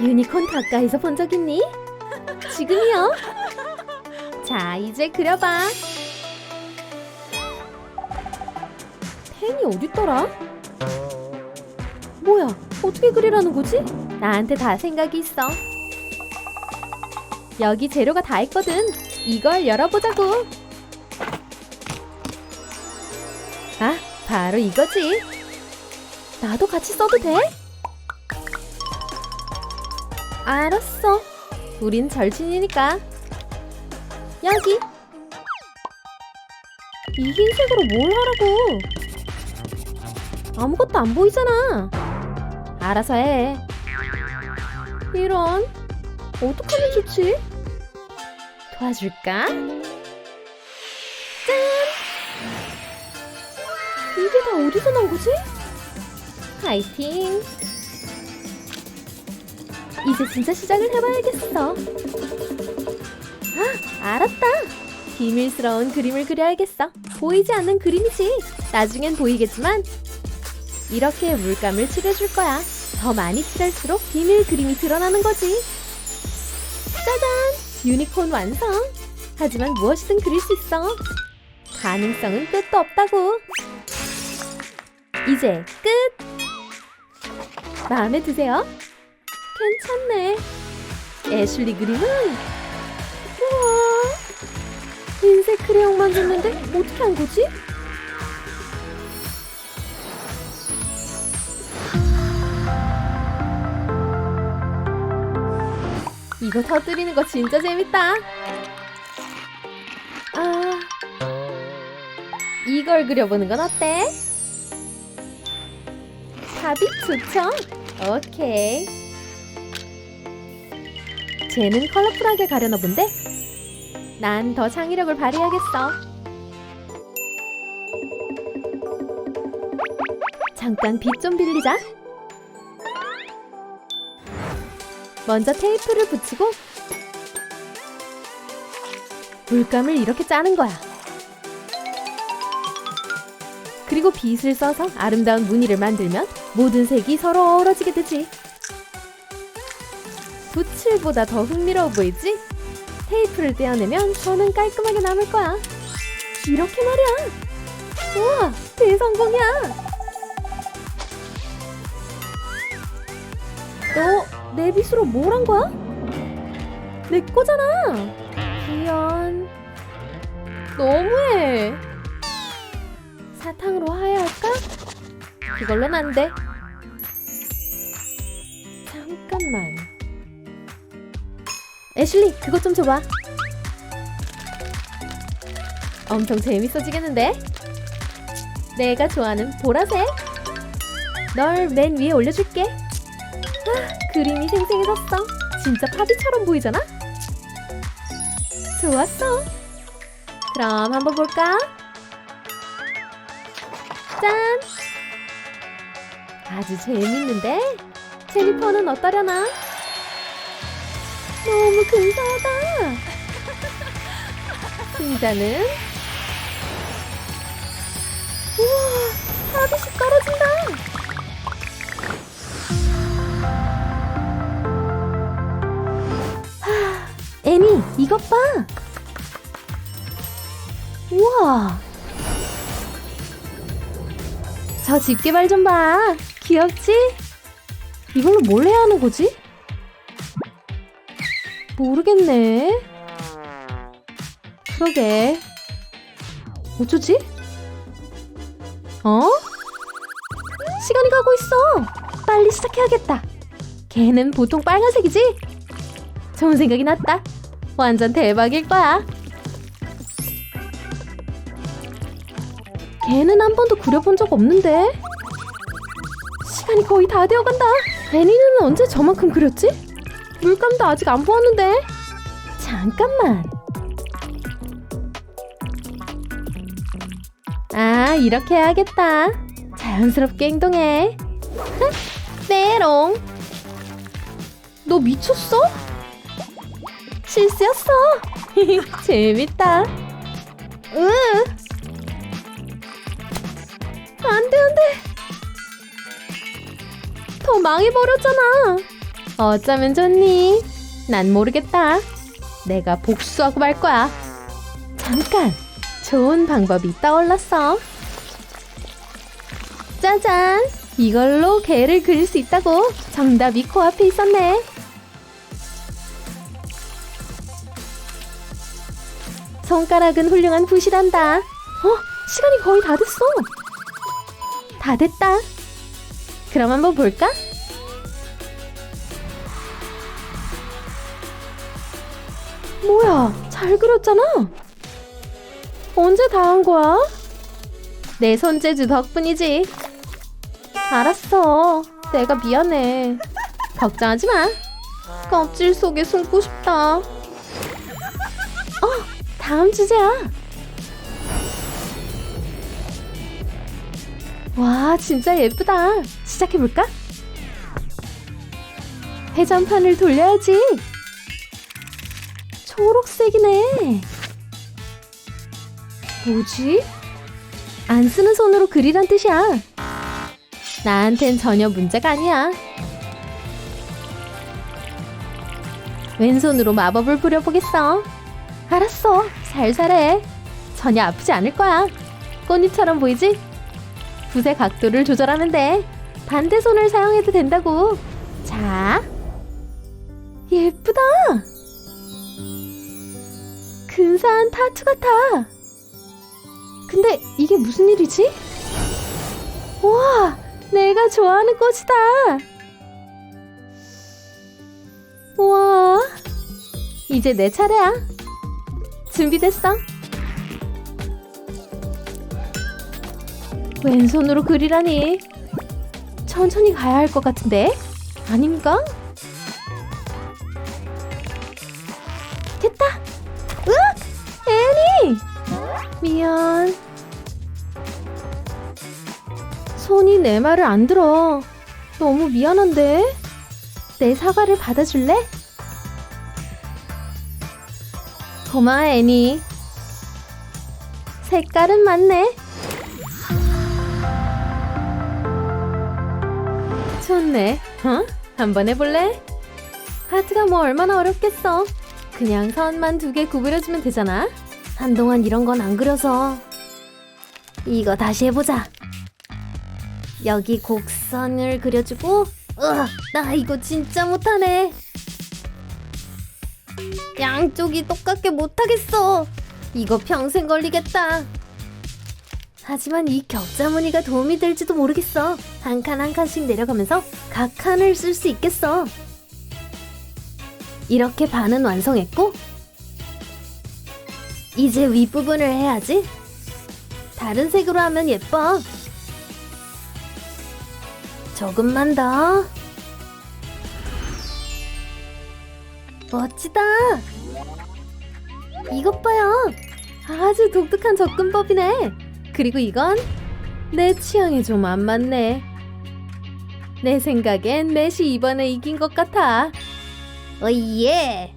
유니콘 가까이서 본 적 있니? 지금이요. 자, 이제 그려봐. 펜이 어딨더라? 뭐야, 어떻게 그리라는 거지? 나한테 다 생각이 있어. 여기 재료가 다 있거든. 이걸 열어보자고. 아, 바로 이거지. 나도 같이 써도 돼? 알았어. 우린 절친이니까. 여기. 이 흰색으로 뭘 하라고? 아무것도 안 보이잖아. 알아서 해. 이런. 어떡하면 좋지? 도와줄까? 짠! 이게 다 어디서 나온 거지? 파이팅! 이제 진짜 시작을 해봐야겠어. 아, 알았다. 비밀스러운 그림을 그려야겠어. 보이지 않는 그림이지. 나중엔 보이겠지만 이렇게 물감을 칠해줄 거야. 더 많이 칠할수록 비밀 그림이 드러나는 거지. 짜잔! 유니콘 완성! 하지만 무엇이든 그릴 수 있어. 가능성은 끝도 없다고. 이제 끝! 마음에 드세요? 괜찮네. 애슐리 그림은 우와 흰색 크레용만 줬는데 어떻게 한 거지? 이거 터뜨리는 거 진짜 재밌다. 아, 이걸 그려보는 건 어때? 답이 좋죠? 오케이. 쟤는 컬러풀하게 가려나 본데? 난 더 창의력을 발휘하겠어. 잠깐 빛 좀 빌리자. 먼저 테이프를 붙이고 물감을 이렇게 짜는 거야. 그리고 빗을 써서 아름다운 무늬를 만들면 모든 색이 서로 어우러지게 되지. 붓칠보다 더 흥미로워 보이지? 테이프를 떼어내면 선은 깔끔하게 남을 거야. 이렇게 말이야. 우와, 대성공이야. 너 내 빗으로 뭘 한 거야? 내 거잖아. 귀연. 너무해. 사탕으로 하야할까? 그걸로는 안 돼. 애슐리, 그것 좀 줘봐. 엄청 재밌어지겠는데? 내가 좋아하는 보라색. 널 맨 위에 올려줄게. 아, 그림이 생생해졌어. 진짜 파비처럼 보이잖아? 좋았어. 그럼 한번 볼까? 짠! 아주 재밌는데? 제니퍼는 어떠려나? 너무 근사하다! 승자는? 우와! 하비씩 떨어진다! 하, 애니, 이것 봐! 우와! 저 집게발 좀 봐. 귀엽지? 이걸로 뭘 해야 하는 거지? 모르겠네. 그러게. 어쩌지? 어? 시간이 가고 있어. 빨리 시작해야겠다. 걔는 보통 빨간색이지? 좋은 생각이 났다. 완전 대박일 거야. 걔는 한 번도 그려본 적 없는데. 시간이 거의 다 되어간다. 애니는 언제 저만큼 그렸지? 물감도 아직 안 보았는데. 잠깐만. 아, 이렇게 해야겠다. 자연스럽게 행동해. 흥, 메롱. 너 미쳤어? 실수였어. 재밌다. 으. 안 돼, 안 돼. 더 망해버렸잖아. 어쩌면 좋니? 난 모르겠다. 내가 복수하고 말 거야. 잠깐! 좋은 방법이 떠올랐어. 짜잔! 이걸로 개를 그릴 수 있다고. 정답이 코앞에 있었네. 손가락은 훌륭한 붓이란다. 어? 시간이 거의 다 됐어. 다 됐다. 그럼 한번 볼까? 뭐야, 잘 그렸잖아. 언제 다 한 거야? 내 손재주 덕분이지. 알았어. 내가 미안해. 걱정하지 마. 껍질 속에 숨고 싶다. 어, 다음 주제야. 와, 진짜 예쁘다. 시작해볼까? 회전판을 돌려야지. 초록색이네. 뭐지? 안 쓰는 손으로 그리란 뜻이야. 나한텐 전혀 문제가 아니야. 왼손으로 마법을 부려보겠어. 알았어. 살살해. 전혀 아프지 않을 거야. 꽃잎처럼 보이지? 붓의 각도를 조절하면 돼. 반대 손을 사용해도 된다고. 자. 예쁘다. 근사한 타투 같아. 근데 이게 무슨 일이지? 와, 내가 좋아하는 꽃이다. 와, 이제 내 차례야. 준비됐어? 왼손으로 그리라니. 천천히 가야 할 것 같은데? 아닌가? 미안. 손이 내 말을 안 들어. 너무 미안한데? 내 사과를 받아줄래? 고마워, 애니. 색깔은 맞네. 좋네. 어? 한번 해볼래? 하트가 뭐 얼마나 어렵겠어. 그냥 선만 두 개 구부려주면 되잖아. 한동안 이런 건 안 그려서. 이거 다시 해보자. 여기 곡선을 그려주고, 으아, 나 이거 진짜 못하네. 양쪽이 똑같게 못하겠어. 이거 평생 걸리겠다. 하지만 이 격자 무늬가 도움이 될지도 모르겠어. 한 칸 한 칸씩 내려가면서 각 칸을 쓸 수 있겠어. 이렇게 반은 완성했고, 이제 윗부분을 해야지. 다른 색으로 하면 예뻐. 조금만 더. 멋지다. 이것 봐요. 아주 독특한 접근법이네. 그리고 이건 내 취향에 좀 안 맞네. 내 생각엔 맷이 이번에 이긴 것 같아. 어예.